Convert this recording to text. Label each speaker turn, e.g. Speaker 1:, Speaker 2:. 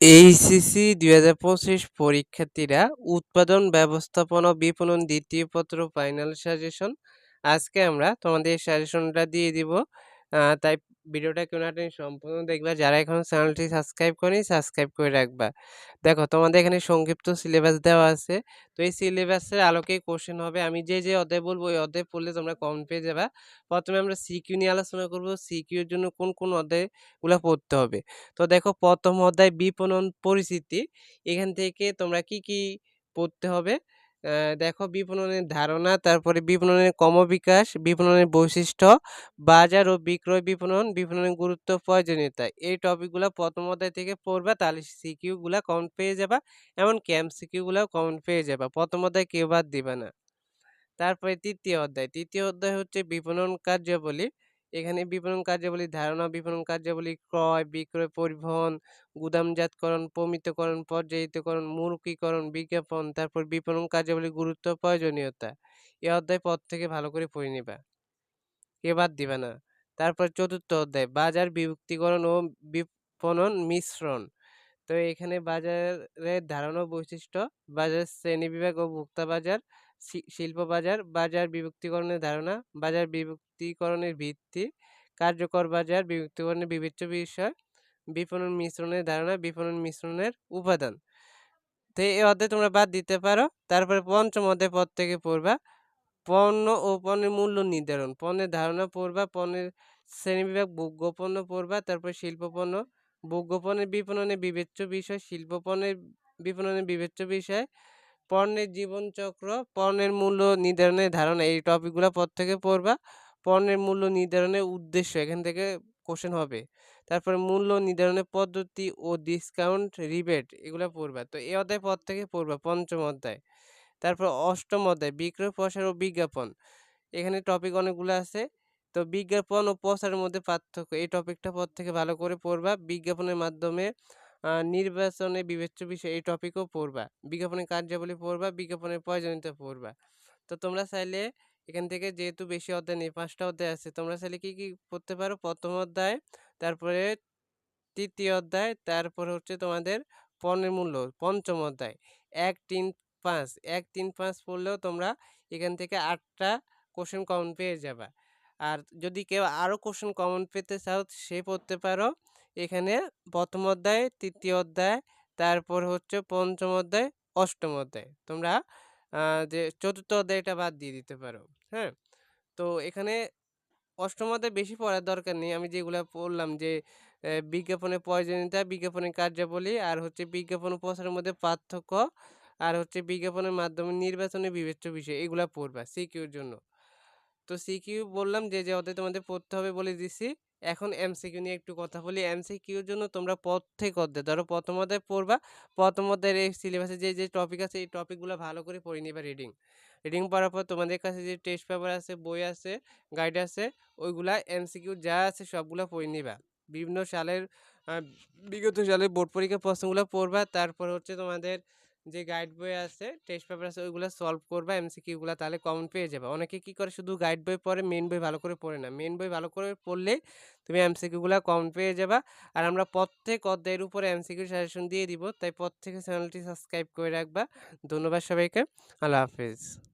Speaker 1: HSC দুই হাজার পঁচিশ পরীক্ষার্থীরা উৎপাদন, ব্যবস্থাপনা বিপণন দ্বিতীয় পত্র ফাইনাল সাজেশন আজকে আমরা তোমাদের সাজেশনটা দিয়ে দিব। তাই ভিডিওটা কেউ না সম্পূর্ণ দেখবা। যারা এখন চ্যানেলটি সাবস্ক্রাইব করেনি, সাবস্ক্রাইব করে রাখবা। দেখো, তোমাদের এখানে সংক্ষিপ্ত সিলেবাস দেওয়া আছে। তো এই সিলেবাসের আলোকে কোশ্চেন হবে, আমি যে যে অধ্যায় বলব, ওই অধ্যায় পড়লে তোমরা কম পেয়ে যাবা। প্রথমে আমরা সিকিউ নিয়ে আলোচনা করব। সিকিউ এর জন্য কোন কোন অধ্যায়গুলো পড়তে হবে? তো দেখো, প্রথম অধ্যায় বিপণন পরিস্থিতি। এখান থেকে তোমরা কি কি পড়তে হবে? দেখো বিপণনের ধারণা, তারপরে বিপণনের ক্রমবিকাশ, বিপণনের বৈশিষ্ট্য, বাজার ও বিক্রয় বিপণন, বিপণনের গুরুত্ব, প্রয়োজনীয়তা। এই টপিকগুলো প্রথম অধ্যায় থেকে পড়বা, তাহলে সিকিউ গুলা কমন পেয়ে যাবা, এমন ক্যাম্প সিকিউ গুলাও কমন পেয়ে যাবা। প্রথম অধ্যায় কেউ বাদ দিবা না। তারপরে তৃতীয় অধ্যায় তৃতীয় অধ্যায় হচ্ছে বিপণন কার্যাবলী। এখানে বিপণন কার্যাবলী, ধারণা বিপণন কার্যাবলী, ক্রয়, বিক্রয়, পরিবহন, গুদামজাতকরণ, প্রমিতকরণ, পর্যায়িতকরণ মূর্খীকরণ বিজ্ঞাপন, তারপর বিপণন কার্যাবলী, গুরুত্ব, প্রয়োজনীয়তা। এ অধ্যায় পদ থেকে ভালো করে পড়ে নিবা। কে বাদ দিবা না। তারপর চতুর্থ অধ্যায়, বাজার, বিভক্তিকরণ ও বিপণন মিশ্রণ। তো এখানে বাজারের ধারণা বৈশিষ্ট্য, বাজার শ্রেণীবিভাগ ও ভোক্তা বাজার শিল্প বাজার বাজার বিভক্তিকরণের ধারণা, বাজার বিভক্তিকরণের ভিত্তি, কার্যকর বাজার বিভক্তিকরণের বিবেচ্য বিষয়, বিপণন মিশ্রণের ধারণা, বিপণন মিশ্রণের উপাদান। তো এই অধ্যায় তোমরা বাদ দিতে পারো। তারপরে পঞ্চম অধ্যায় পদ থেকে পড়বা। পণ্য ও পণ্যের মূল্য নির্ধারণ, পণ্যের ধারণা পড়বা, পণ্যের শ্রেণীবিভাগ ভোগ্য পণ্য পড়বা, তারপর শিল্প পণ্য ভোগ্য পণ্যের বিপণনের বিবেচ্য বিষয় শিল্প পণ্যের বিপণনের বিবেচ্য বিষয়, পণ্যের জীবনচক্র, পণ্যের মূল্য নির্ধারণের ধারণা, এই টপিকগুলো পর থেকে পড়বা। পণ্যের মূল্য নির্ধারণের উদ্দেশ্য এখান থেকে কোশ্চেন হবে। তারপরে মূল্য নির্ধারণের পদ্ধতি ও ডিসকাউন্ট রিবেট এগুলো পড়বা। তো এই অধ্যায় পর থেকে পড়বা, পঞ্চম অধ্যায়। তারপর অষ্টম অধ্যায়, বিক্রয়, প্রসার ও বিজ্ঞাপন। এখানে টপিক অনেকগুলো আছে। তো বিজ্ঞাপন ও প্রচারের মধ্যে পার্থক্য, এই টপিকটা পর থেকে ভালো করে পড়বা। বিজ্ঞাপনের মাধ্যমে নির্বাচনে বিবেচ্য বিষয় এই টপিকও পড়বা। বিজ্ঞাপনের কার্যাবলী পড়বা, বিজ্ঞাপনের প্রয়োজনীয়তা পড়বা। তো তোমরা চাইলে এখান থেকে যেহেতু বেশি অধ্যায় নেই, পাঁচটা অধ্যায় আছে, তোমরা চাইলে কি কি পড়তে পারো? প্রথম অধ্যায়, তারপরে তৃতীয় অধ্যায়, তারপর হচ্ছে তোমাদের পণ্যের মূল্য, পঞ্চম অধ্যায়। এক, তিন, পাঁচ। এক, তিন, পাঁচ পড়লেও তোমরা এখান থেকে আটটা কোশ্চেন কমন পেয়ে যাবা। আর যদি কেউ আরও কোশ্চেন কমন পেতে চাও, সে পড়তে পারো। এখানে প্রথম অধ্যায়, তৃতীয় অধ্যায়, তারপর হচ্ছে পঞ্চম অধ্যায়, অষ্টম অধ্যায়। তোমরা যে চতুর্থ অধ্যায়টা বাদ দিয়ে দিতে পারো হ্যাঁ? তো এখানে অষ্টম অধ্যায় বেশি পড়ার দরকার নেই। আমি যেগুলো পড়লাম যে বিজ্ঞাপনের প্রয়োজনীয়তা বিজ্ঞাপনের কার্যাবলী আর হচ্ছে বিজ্ঞাপন প্রচারের মধ্যে পার্থক্য আর হচ্ছে বিজ্ঞাপনের মাধ্যমে নির্বাচনে বিবেচ্য বিষয়, এগুলো পড়বা সিকিউর জন্য। তো সিকিউ বললাম যে যে অধ্যায় তোমাদের পড়তে হবে বলে দিছি। এখন এমসিকিউ নিয়ে একটু কথা বলি। এমসিকিউর জন্য তোমরা প্রত্যেক অধ্যায়। ধরো প্রথম অধ্যায় পড়বা, প্রথম অধ্যায়ের এই সিলেবাসে যে যে টপিক আছে, এই টপিকগুলো ভালো করে পড়ে নিবা রিডিং রিডিং পড়ার পর তোমাদের কাছে যে টেস্ট পেপার আছে, বই আছে গাইড আছে, ওইগুলা এমসিকিউ যা আছে সবগুলো পড়ে নিবা। বিভিন্ন সালের বিগত সালের বোর্ড পরীক্ষার প্রশ্নগুলো পড়বা। তারপর হচ্ছে তোমাদের যে গাইড বই আছে টেস্ট পেপার আছে, ওইগুলো সলভ করবা এমসিকিউগুলো তাহলে কমন পেয়ে যাবে। অনেকে কি করে, শুধু গাইড বই পড়ে মেন বই ভালো করে পড়ে না। মেন বই ভালো করে পড়লে তুমি এমসিকিউগুলো কমন পেয়ে যাবা। আর আমরা প্রত্যেক অধ্যায়ের উপরে এমসিকিউ সাজেশন দিয়ে দিব, তাই প্রত্যেকে চ্যানেলটি সাবস্ক্রাইব করে রাখবা। ধন্যবাদ সবাইকে। আল্লাহ হাফেজ।